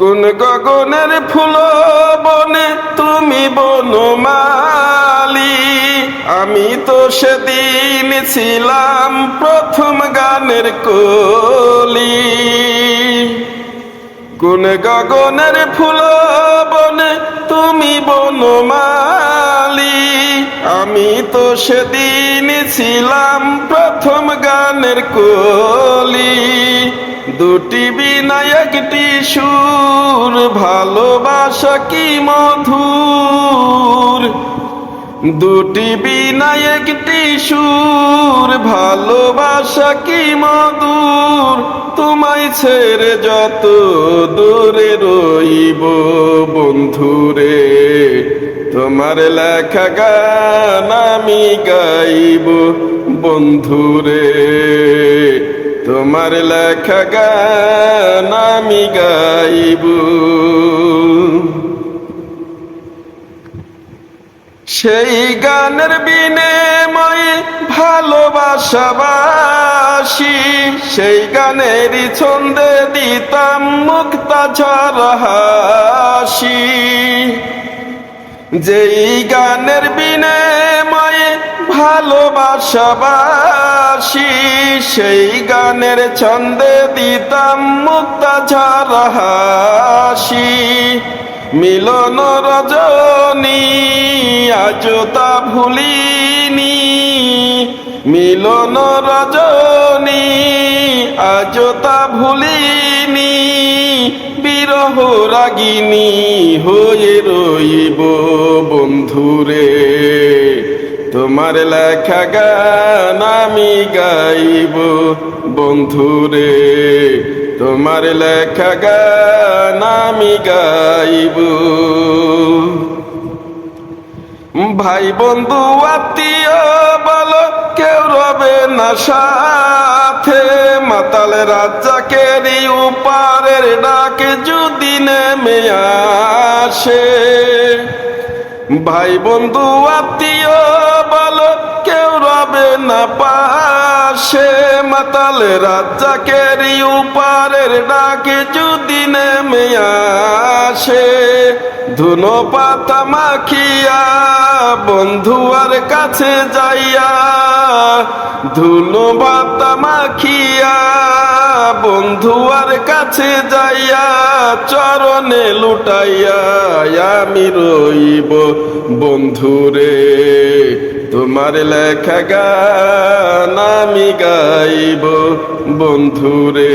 কোন গগনের ফুল বনে তুমি বনমালি। আমি তো সেদিন ছিলাম প্রথম গানের কলি। কোন গগনের ফুল বনে তুমি বনমালি। আমি তো সেদিন ছিলাম প্রথম গানের কলি। দুটি বিনা একটি সুর ভালোবাসা কি মধুর? দুটি বিনা একটি সুর ভালোবাসা কি মধুর? তোমায় ছেড়ে যত দূরে রইব বন্ধুরে, তোমার লেখা গান আমি গাইব বন্ধুরে। তোমার লেখা গান আমি গাইব। সেই গানের বিনিময়ে ভালোবাসাবাসি, সেই গানেরই ছন্দে দিতাম মুক্তা ঝরা হাসি। যেই গানের বিনিময়ে ভালোবাসাবাসি সেই গানের ছন্দে দিতাম মুক্তা ঝরা হাসি। মিলন রজনী, আজ তা ভুলিনি। মিলন রজনী, আজ তা ভুলিনি। বিরহ রাগিনী হয়ে রইব বন্ধুরে। তোমার লেখা গান আমি গাইব বন্ধুরে তোমার লেখা গান আমি গাইব। ভাই বন্ধু, আত্মীয় বলো, কেউ রবে না সাথে। মাতাল রাজ্জাকেরই উপারের ডাকে যদি নেমে আসে। ভাই বন্ধু, আত্মীয় বলো, কেউ রবে না পাশে। মাতাল রাজাকের উপারের ডাকে যদি নেমে আসে ধুনো পাতা মাখিয়া বন্ধুয়ার কাছে যাইয়া ধুনো পাতা মাখিয়া বন্ধুয়ার কাছে যাইয়া চরণে লুটাইয়া, আমি রইব বন্ধুরে, তোমার লেখা গান আমি গাইব বন্ধুরে।